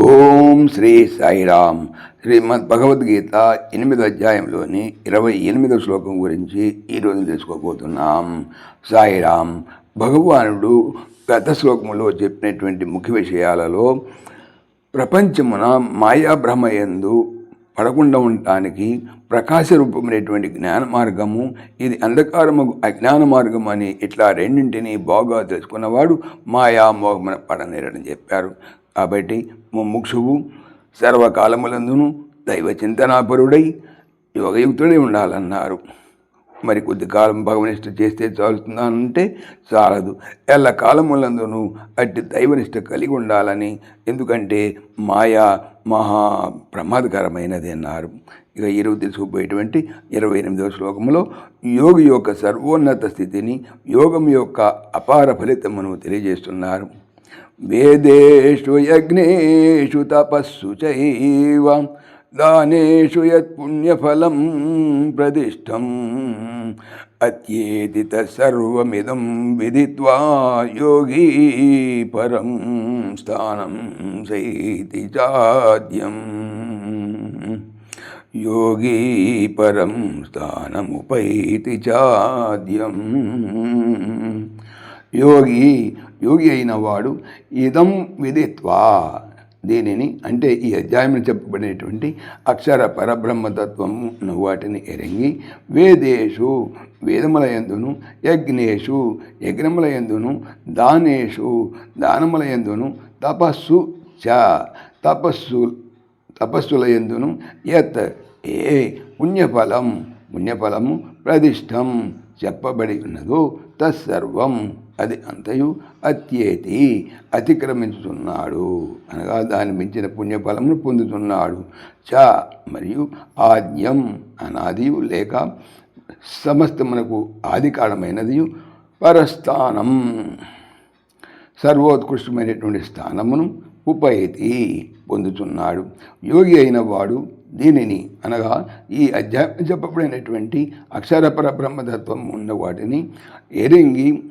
ఓం శ్రీ సాయిరామ్. శ్రీమద్ భగవద్గీత ఎనిమిదో అధ్యాయంలోని ఇరవై ఎనిమిదో శ్లోకం గురించి ఈరోజు తెలుసుకోబోతున్నాం. సాయిరామ్ భగవానుడు గత శ్లోకములో చెప్పినటువంటి ముఖ్య విషయాలలో ప్రపంచమున మాయాభ్రమయందు పడకుండా ఉండటానికి ప్రకాశ రూపమైనటువంటి జ్ఞాన మార్గము ఇది అంధకారము అజ్ఞాన మార్గం అని ఇట్లా రెండింటిని బాగా తెలుసుకున్నవాడు మాయామోహమున పడనేరని చెప్పారు. కాబట్టి ముముక్షువు సర్వకాలములందును దైవ చింతనాపరుడై యోగయుక్తుడై ఉండాలన్నారు. మరి కొద్ది కాలం భగవనిష్ట చేస్తే చాలుతుందంటే చాలదు. ఎల్ల కాలములందును అట్టి దైవనిష్ట కలిగి ఉండాలని ఎందుకంటే మాయా మహా ప్రమాదకరమైనది అన్నారు. ఇక ఈరోజు తెలుసుకుపోయేటువంటి ఇరవై ఎనిమిదవ శ్లోకంలో యోగి యొక్క సర్వోన్నత స్థితిని యోగం యొక్క అపార ఫలితమును తెలియజేస్తున్నారు. వేదేషు యజ్ఞేషు తపస్సు చైవ దానేషు యత్పుణ్యఫలం ప్రదిష్టం. అత్యేది సర్వమిదం విదిత్వా యోగీ పరం స్థానం సైతి చాద్యం. యోగీ పరం స్థానముపైతి చాద్యం. యోగి యోగి అయిన వాడు ఇదం విదిత్వా. దీనిని అంటే ఈ అధ్యాయంలో చెప్పబడినటువంటి అక్షర పరబ్రహ్మతత్వము వాటిని ఎరంగి వేదేషు వేదములయందును యజ్ఞేషు యజ్ఞములయందును దానేషు దానములయందును తపస్సు చ తపస్సు తపస్సులయందును యత్ ఏ పుణ్యఫలం పుణ్యఫలము ప్రదిష్టం. చెప్పబడి ఉన్నదో తత్సర్వం. అది అంతయు అత్యేతి అతిక్రమించుతున్నాడు. అనగా దాన్ని మించిన పుణ్యఫలమును పొందుతున్నాడు. చ మరియు ఆద్యం అనాది లేక సమస్తమునకు ఆదికాలమైనది పరస్థానం. సర్వోత్కృష్టమైనటువంటి స్థానమును ఉపయతి పొందుతున్నాడు యోగి అయిన వాడు దీనిని అనగా ఈ అధ్యాయం చెప్పబడినటువంటి అక్షరపర బ్రహ్మతత్వం ఉన్న వాటిని ఎరింగి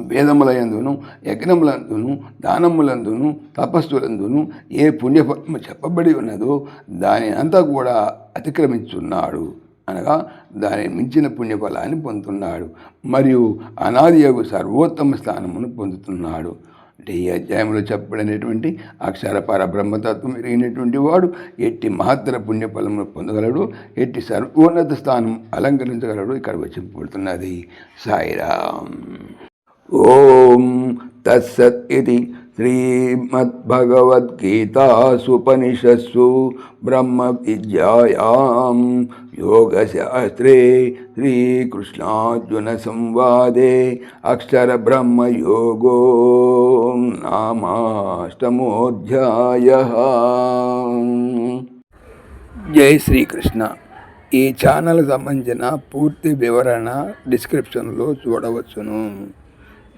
వేదములందును యజ్ఞములందును దానములందును తపస్సులందును ఏ పుణ్యఫలము చెప్పబడి ఉన్నదో దాని అంతా కూడా అతిక్రమించున్నాడు. అనగా దాని మించిన పుణ్యఫలాన్ని పొందుతున్నాడు. మరియు అనాది యొక్క సర్వోత్తమ స్థానమును పొందుతున్నాడు. అంటే ఈ అధ్యాయంలో చెప్పబడినటువంటి అక్షర పరబ్రహ్మతత్వం ఎరిగినటువంటి వాడు ఎట్టి మహత్తర పుణ్యఫలమును పొందగలడు ఎట్టి సర్వోన్నత స్థానం అలంకరించగలడు. ఇక్కడ వచ్చిపడుతున్నది సాయిరామ్. ఓం తత్సత్ ఇది శ్రీమద్భగవద్గీతాసుపనిషత్సు బ్రహ్మ విద్యాయాం యోగశాస్త్రే శ్రీకృష్ణార్జున సంవాదే అక్షర బ్రహ్మయోగో నామాష్టమోధ్యాయ. జై శ్రీకృష్ణ. ఈ ఛానల్ సంబంధించిన పూర్తి వివరణ డిస్క్రిప్షన్లో చూడవచ్చును.